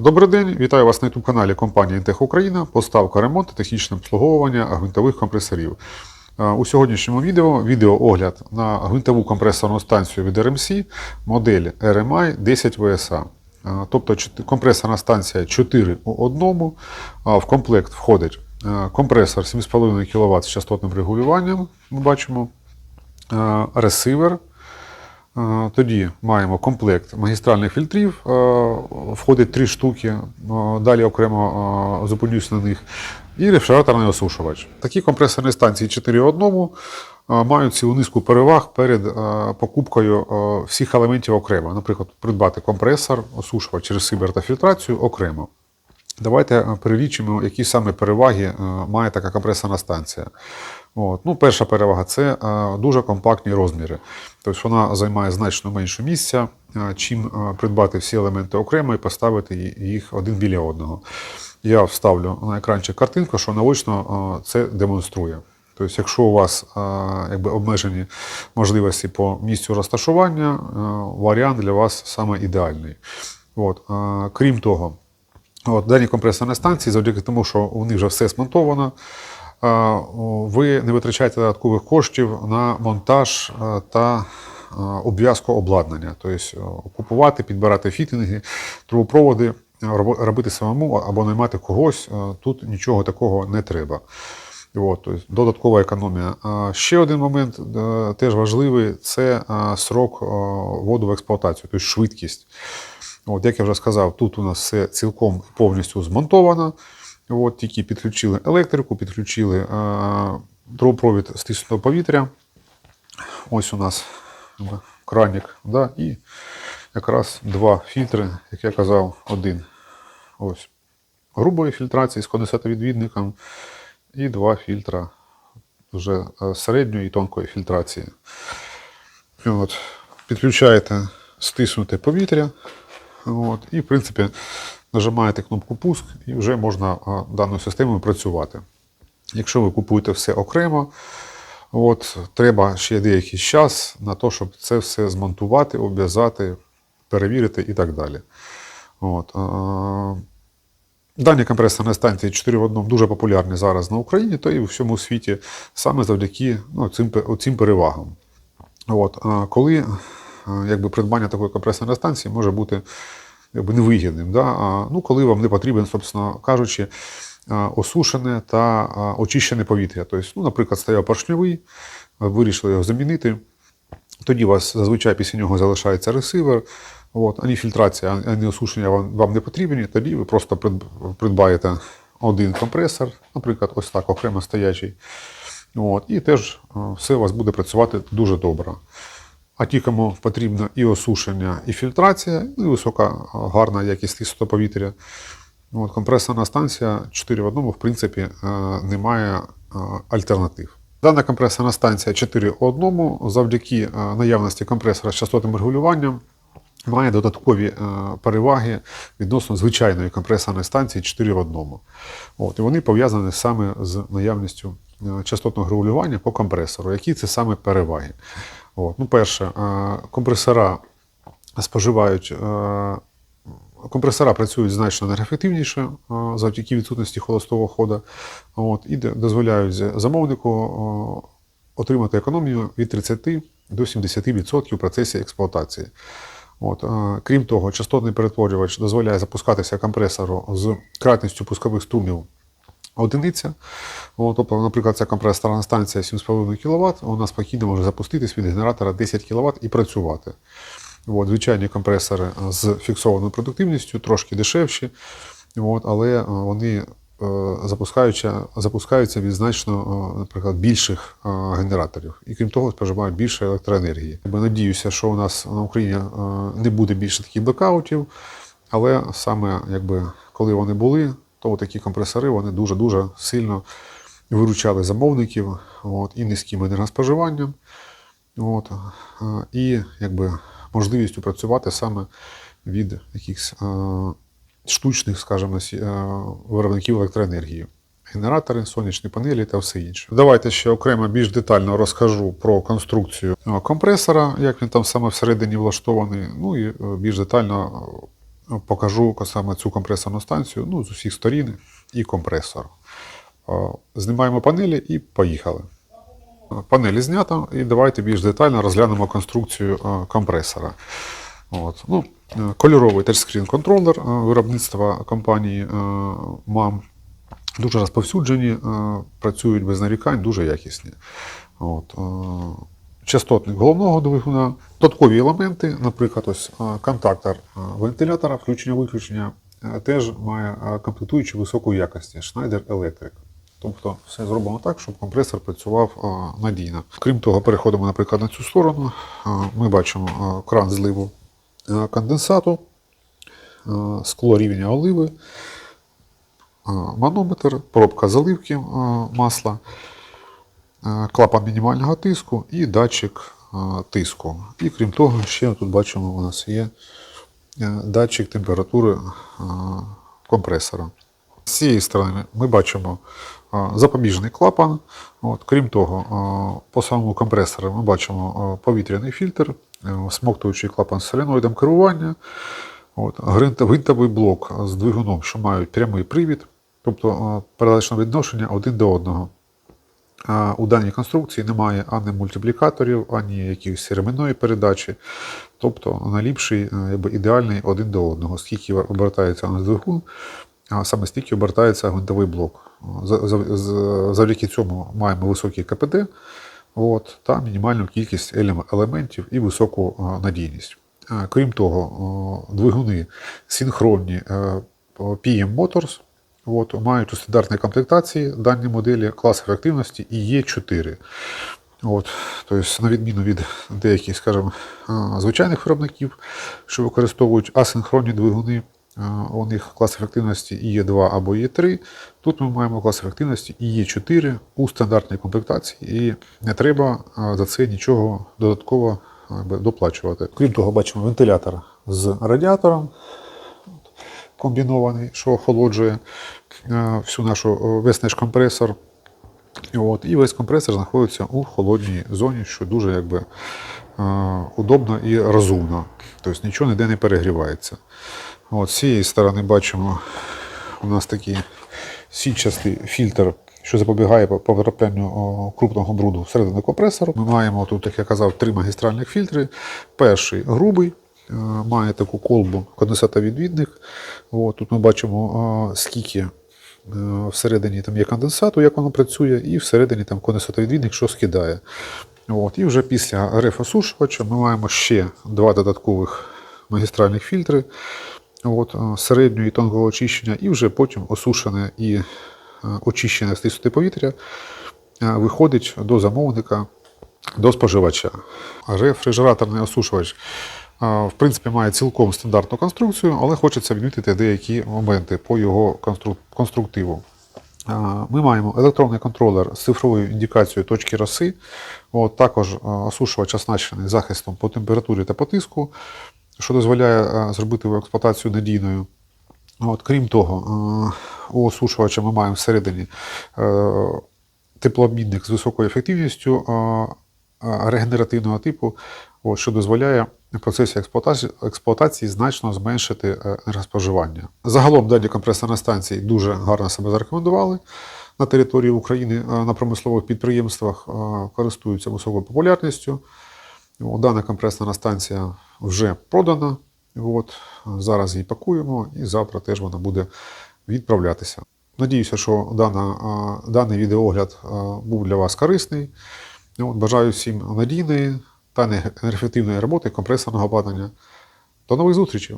Добрий день, вітаю вас на youtube каналі компанії Інтех Україна. Поставка, ремонт та технічне обслуговування гвинтових компресорів. Е, У сьогоднішньому відео відеоогляд на гвинтову компресорну станцію від RMC модель RMI 10 VSA. Тобто компресорна станція 4 у одному. В комплект входить е, компресор 7,5 кВт з частотним регулюванням. Ми бачимо е, ресивер. Е, Тоді маємо комплект магістральних фільтрів, е, входить три штуки, е, далі окремо зупинюсь на них, і рефрижераторний осушувач. Такі компресорні станції 4 в одному е, мають цілу низку переваг перед покупкою всіх елементів окремо. Наприклад, придбати компресор, осушувач, ресивер та фільтрацію окремо. Давайте е, перелічимо, які саме переваги е, має така компресорна станція. От. Ну, перша перевага це е, дуже компактні розміри. Тобто вона займає значно менше місця, чим придбати всі елементи окремо і поставити їх один біля одного. Я вставлю на екранчик картинку, що наочно це демонструє. Тобто, якщо у вас якби обмежені можливості по місцю розташування, варіант для вас саме ідеальний. От. Крім того, От, дані компресорні станції, завдяки тому, що у них вже все смонтовано, ви не витрачаєте додаткових коштів на монтаж та обв'язку обладнання. Тобто купувати, підбирати фітинги, трубопроводи, робити самому або наймати когось, тут нічого такого не треба. От, тобто додаткова економія. Ще один момент е, теж важливий це срок вводу в експлуатацію, тобто швидкість. От, як я вже сказав, тут у нас все цілком повністю змонтовано. От, тільки підключили електрику, підключили трубопровід стиснутого повітря. Ось у нас кранік, да, і якраз два фільтри, як я казав, один. Ось грубої фільтрації з конденсатовідвідником і два фільтра вже е, середньої і тонкої фільтрації. От, підключаєте стиснуте повітря. От, і, в принципі, нажимаєте кнопку пуск і вже можна даною системою працювати. Якщо ви купуєте все окремо, от, треба ще деякий час на те, щоб це все змонтувати, обв'язати, перевірити і так далі. От, Дані компресорні станції 4 в 1 дуже популярні зараз на Україні та і у всьому світі саме завдяки ну, цим, цим перевагам. От, коли якби, придбання такої компресорної станції може бути якби, невигідним. Да? А, ну, коли вам не потрібен, собственно кажучи, осушене та очищене повітря. Тобто, ну, наприклад, стояв поршньовий, вирішили його замінити. Тоді у вас зазвичай після нього залишається ресивер. От, ані фільтрація, ані осушення вам, вам не потрібні. Тоді ви просто придбаєте один компресор, наприклад, ось так, окремо стоячий. От, і теж е, все у вас буде працювати дуже добре. А ті, кому потрібно і осушення, і фільтрація, і висока гарна якість чистого повітря. От, компресорна станція 4 в 1, в принципі, е, немає е, альтернатив. Дана компресорна станція 4 в 1 завдяки е, наявності компресора з частотним регулюванням має додаткові переваги відносно звичайної компресорної станції 4 в 1. От, і вони пов'язані саме з наявністю частотного регулювання по компресору. Які це саме переваги? От, ну, перше, е, компресора споживають. е, Компресора працюють значно енергоефективніше е, завдяки відсутності холостого ходу от, і дозволяють замовнику отримати економію від 30 до 70% в процесі експлуатації. От, крім того, частотний перетворювач дозволяє запускатися компресору з кратністю пускових струмів одиниця. От, тобто, наприклад, ця компресорна станція 7,5 кВт, вона спокійно може запуститись від генератора 10 кВт і працювати. От, звичайні компресори з фіксованою продуктивністю, трошки дешевші, от, але е, вони е, запускаються, запускаються від значно, е, наприклад, більших генераторів. І крім того, споживають більше електроенергії. Я надіюся, що у нас на Україні не буде більше таких блекаутів, але саме якби, коли вони були, то такі компресори вони дуже-дуже сильно виручали замовників от, і низьким енергоспоживанням. От, е, і якби, можливістю працювати саме від якихось е, штучних, скажімо, е, виробників електроенергії. генератори, сонячні панелі та все інше. Давайте ще окремо більш детально розкажу про конструкцію компресора, як він там саме всередині влаштований. Ну і більш детально покажу саме цю компресорну станцію ну, з усіх сторін і компресор. Е, Знімаємо панелі і поїхали. Панелі знято, і давайте більш детально розглянемо конструкцію е, компресора. От. Ну, е, кольоровий тачскрін контролер е, виробництва компанії MAM. Дуже розповсюджені, працюють без нарікань, дуже якісні. От. Частотник головного двигуна, додаткові елементи, наприклад, ось контактор вентилятора, включення-виключення, е, теж має комплектуючі високої якості Schneider Electric. Тобто все зроблено так, щоб компресор працював надійно. Крім того, переходимо, наприклад, на цю сторону. Ми бачимо кран зливу е, конденсату, скло рівня оливи, манометр, пробка заливки масла, клапан мінімального тиску і датчик е, тиску. І крім того, ще тут бачимо, у нас є е, датчик температури е, компресора. З цієї сторони ми бачимо е, запобіжний клапан. От, крім того, е, по самому компресору ми бачимо е, повітряний фільтр, е, смоктуючий клапан з соленоїдом керування, от, гвинтовий блок з двигуном, що мають прямий привід, тобто е, передачне відношення один до одного. У даній конструкції немає ані мультиплікаторів, ані якоїсь ременної передачі. Тобто найліпший, е, ідеальний один до одного. Скільки обертається на двигун, а саме стільки обертається гвинтовий блок. Завдяки цьому маємо високий КПД от, та мінімальну кількість елементів і високу е, надійність. Е, Крім того, двигуни синхронні PM Motors от, мають у стандартній комплектації дані моделі клас ефективності і Є4. От, тобто, на відміну від деяких, скажімо, звичайних виробників, що використовують асинхронні двигуни, у них клас ефективності і Є2 або Є3. Тут ми маємо клас ефективності і Є4 у стандартній комплектації, і не треба за це нічого додатково доплачувати. Крім того, бачимо вентилятор з радіатором комбінований, що охолоджує е, всю нашу е, весь наш компресор. От, і весь компресор знаходиться у холодній зоні, що дуже якби, е, удобно і розумно. Тобто нічого ніде не перегрівається. От, з цієї сторони бачимо, у нас такий сітчастий фільтр, що запобігає по- потраплянню крупного бруду всередину компресору. Ми маємо тут, як я казав, три магістральних фільтри. Перший грубий, має таку колбу конденсатовідвідник. От, тут ми бачимо, е, скільки е, всередині там є конденсату, як воно працює, і всередині там конденсатовідвідник, що скидає. От, і вже після рефосушувача ми маємо ще два додаткових магістральних фільтри от, е, середнього і тонкого очищення, і вже потім осушене і е, очищене стисути повітря е, виходить до замовника, до споживача. Рефрижераторний осушувач е, в принципі має цілком стандартну конструкцію, але хочеться відмітити деякі моменти по його конструктиву. Ми маємо електронний контролер з цифровою індикацією точки роси. От, також осушувач оснащений захистом по температурі та по тиску, що дозволяє зробити його експлуатацію надійною. От, крім того, у осушувача ми маємо всередині е, теплообмінник з високою ефективністю регенеративного типу, що дозволяє в процесі експлуатації, експлуатації значно зменшити е, енергоспоживання. Загалом дані компресорні станції дуже гарно себе зарекомендували на території України е, на промислових підприємствах, е, користуються високою популярністю. Дана компресорна станція вже продана. От, зараз її пакуємо, і завтра теж вона буде відправлятися. Надіюся, що дана, даний відеоогляд був для вас корисний. От, бажаю всім надійної та неефективної роботи компресорного обладнання. До нових зустрічей!